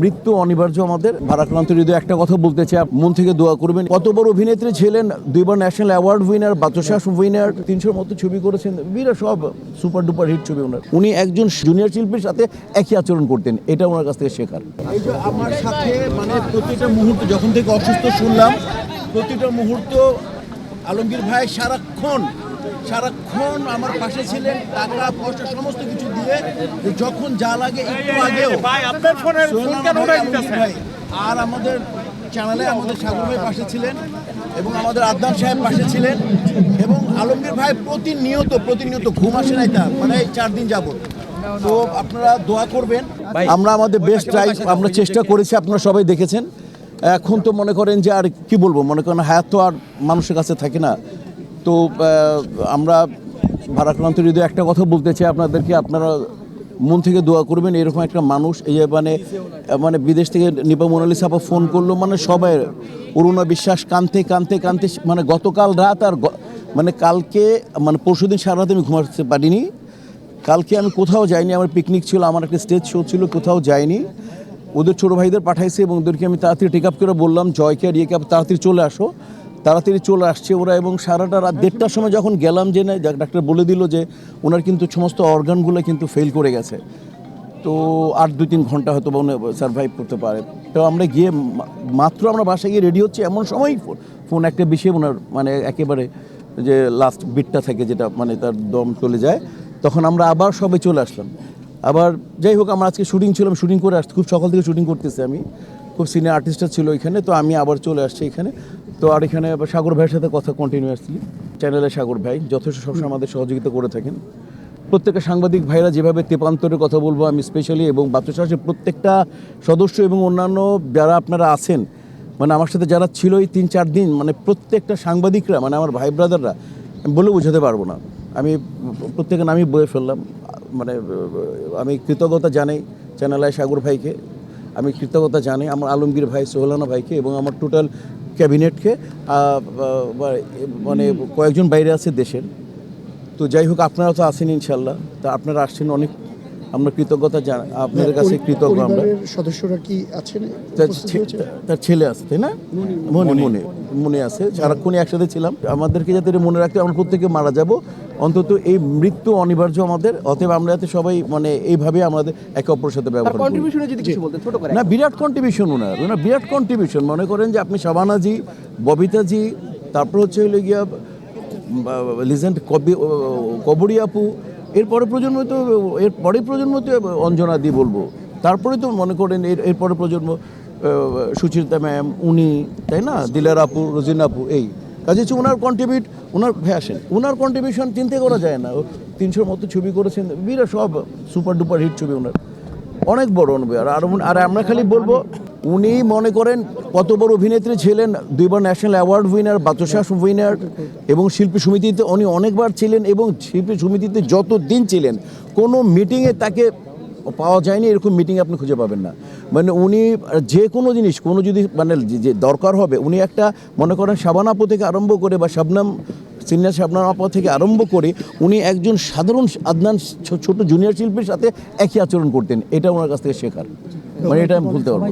মৃত্যু অনিবার্য আমাদের। ভারাক্রান্ত হৃদয়, একটা কথা বলতে চাই মন থেকে দোয়া করবেন। কত বড় অভিনেত্রী ছিলেন? দুইবার national award winner Bachsas winner তিনশোর মতো ছবি করেছেন। বিরাট সব সুপার ডুপার হিট ছবি ওনার। উনি একজন জুনিয়র শিল্পীর সাথে একই আচরণ করতেন। এটা ওনার কাছ থেকে শেখার। আমার সাথে মানে প্রতিটা মুহূর্ত, যখন থেকে অসুস্থ শুনলাম, প্রতিটা মুহূর্ত আলমগীর ভাই সারাক্ষণ সারাক্ষণ আমার পাশে ছিলেন টাকা পয়সা সমস্ত কিছু দিয়ে যখন যা লাগে একটু আগেও। ভাই, আর আমাদের চ্যানেলে আমাদের সাগর ভাই পাশে ছিলেন এবং আমাদের আদনান সাহেব পাশে ছিলেন এবং আলমগীর ভাই প্রতিনিয়ত প্রতিনিয়ত ঘুম আসে নাই তার মানে এই চার দিন যাবত। তো আপনারা দোয়া করবেন আমরা আমাদের বেস্ট ট্রাই আমরা চেষ্টা করেছি আপনারা সবাই দেখেছেন। এখন তো মনে করেন যে আর কি বলব মনে করেন হায়াত তো আর মানুষের কাছে থাকে না। তো আমরা ভারাক্রান্ত হৃদয় একটা কথা বলতে চাই আপনাদেরকে, আপনারা মন থেকে দোয়া করবেন, এরকম একটা মানুষ, এই যে মানে মানে বিদেশ থেকে নিপা মোনালি সাপা ফোন করল মানে সবাই, অরুণা বিশ্বাস কানতে কানতে কানতে মানে গতকাল রাত আর মানে কালকে মানে পরশুদিন সারা রাত আমি ঘুমাতে পারিনি। কালকে আমি কোথাও যাইনি, আমার পিকনিক ছিল, আমার একটা স্টেজ শো ছিল, কোথাও যাইনি। ওদের ছোটো ভাইদের পাঠাইছে এবং ওদেরকে আমি তাড়াতাড়ি টেক আপ করে বললাম, জয়কে আর ইয়েকে তাড়াতাড়ি চলে আসো। তাড়াতাড়ি চলে আসছে ওরা এবং সারাটা রাত দেড়টার সময় যখন গেলাম যে না ডাক্তার বলে দিল যে ওনার কিন্তু সমস্ত অর্গানগুলো কিন্তু ফেল করে গেছে। তো আর দুই তিন ঘণ্টা হয়তো বা উনি সার্ভাইভ করতে পারে। তো আমরা গিয়ে মাত্র আমরা বাসায় গিয়ে রেডি হচ্ছে, এমন সময় ফোন ফোন একটা বিষয়ে ওনার মানে একেবারে যে লাস্ট বিটটা থাকে যেটা মানে তার দম চলে যায়, তখন আমরা আবার সবে চলে আসলাম। আবার যাই হোক, আমার আজকে শুটিং ছিল শুটিং করে আসছি, খুব সকাল থেকে শুটিং করতেছি আমি। খুব সিনিয়র আর্টিস্টরা ছিল এখানে তো আমি আবার চলে আসছি এখানে। তো আর এখানে সাগর ভাইয়ের সাথে কথা কন্টিনিউয়াসলি চ্যানেলে সাগর ভাই, যথেষ্ট সবসময় আমাদের সহযোগিতা করে থাকেন। প্রত্যেকটা সাংবাদিক ভাইরা যেভাবে তেপান্তরের কথা বলব, আমি স্পেশালি এবং বাচ্চাশাসের প্রত্যেকটা সদস্য এবং অন্যান্য যারা আপনারা আছেন মানে আমার সাথে যারা ছিল এই তিন চার দিন মানে প্রত্যেকটা সাংবাদিকরা মানে আমার ভাই ব্রাদাররা বলে বোঝাতে পারব না। আমি প্রত্যেকের নামই বয়ে ফেললাম মানে আমি কৃতজ্ঞতা জানাই চ্যানেলায় সাগর ভাইকে। আমি কৃতজ্ঞতা জানাই আমার আলমগীর ভাই, সোহলানা ভাইকে এবং আমার টোটাল ক্যাবিনেটকে মানে কয়েকজন বাইরে আছে দেশের। তো যাই হোক, আপনারা তো আসেন ইনশাল্লাহ। তা আপনারা আসছেন অনেক আমরা কৃতজ্ঞতা জানা আপনাদের কাছে কৃতজ্ঞ আমরা। সদস্যরা কি আছেন? তার ছেলে আছে তাই না? মনে। মনে। মনে। আছে। সারাক্ষণই একসাথে ছিলাম। আমাদেরকে যাতে এটা মনে রাখতে আমরা প্রত্যেকে মারা যাব। অন্তত এই মৃত্যু অনিবার্য আমাদের। অতএব আমরা যাতে সবাই মানে এইভাবে আমাদের একে অপরের সাথে ব্যবহার করি। কন্ট্রিবিউশনে যদি কিছু বলতেন ছোট না বিরাট কন্ট্রিবিউশন ওনার ওনার বিরাট কন্ট্রিবিউশন মনে করেন যে আপনি শাবানাজি ববিতাজি তারপর হচ্ছে হলো গিয়া লিজেন্ড কবি কবরী আপু এরপরে প্রজন্ম তো এর পরের প্রজন্ম তো অঞ্জনা দি বলব। তারপরে তো মনে করেন এর এরপরে প্রজন্ম আহ, সুচিত্রা ম্যাম উনি তাই না? দিলার আপু রোজিনা আপু এই। কাজে হচ্ছে ওনার কন্ট্রিবিউট ওনার আসেন। ওনার কন্ট্রিবিউশন চিন্তা করা যায় না। তিনশোর মতো ছবি করেছেন। বিরাট সব সুপার ডুপার হিট ছবি ওনার অনেক বড় অনুভব আর আর আমরা খালি বলব উনি মনে করেন কত বড় অভিনেত্রী ছিলেন, দুইবার national award winner Bachsas winner এবং শিল্পী সমিতিতে উনি অনেকবার ছিলেন এবং শিল্পী সমিতিতে যত দিন ছিলেন, কোনো মিটিংয়ে তাকে পাওয়া যায়নি, এরকম মিটিং আপনি খুঁজে পাবেন না। মানে উনি যে কোনো জিনিস, কোনো যদি মানে যে- দরকার হবে, উনি একটা মনে করেন শাবানাপু থেকে আরম্ভ করে বা শাবনাম, সিনিয়র শাবনাম আপা থেকে আরম্ভ করে উনি একজন সাধারণ আদনান ছোট জুনিয়র শিল্পীর সাথে একই আচরণ করতেন, এটা ওনার কাছ থেকে শেখার। মানে এটা আমি ভুলতে পারব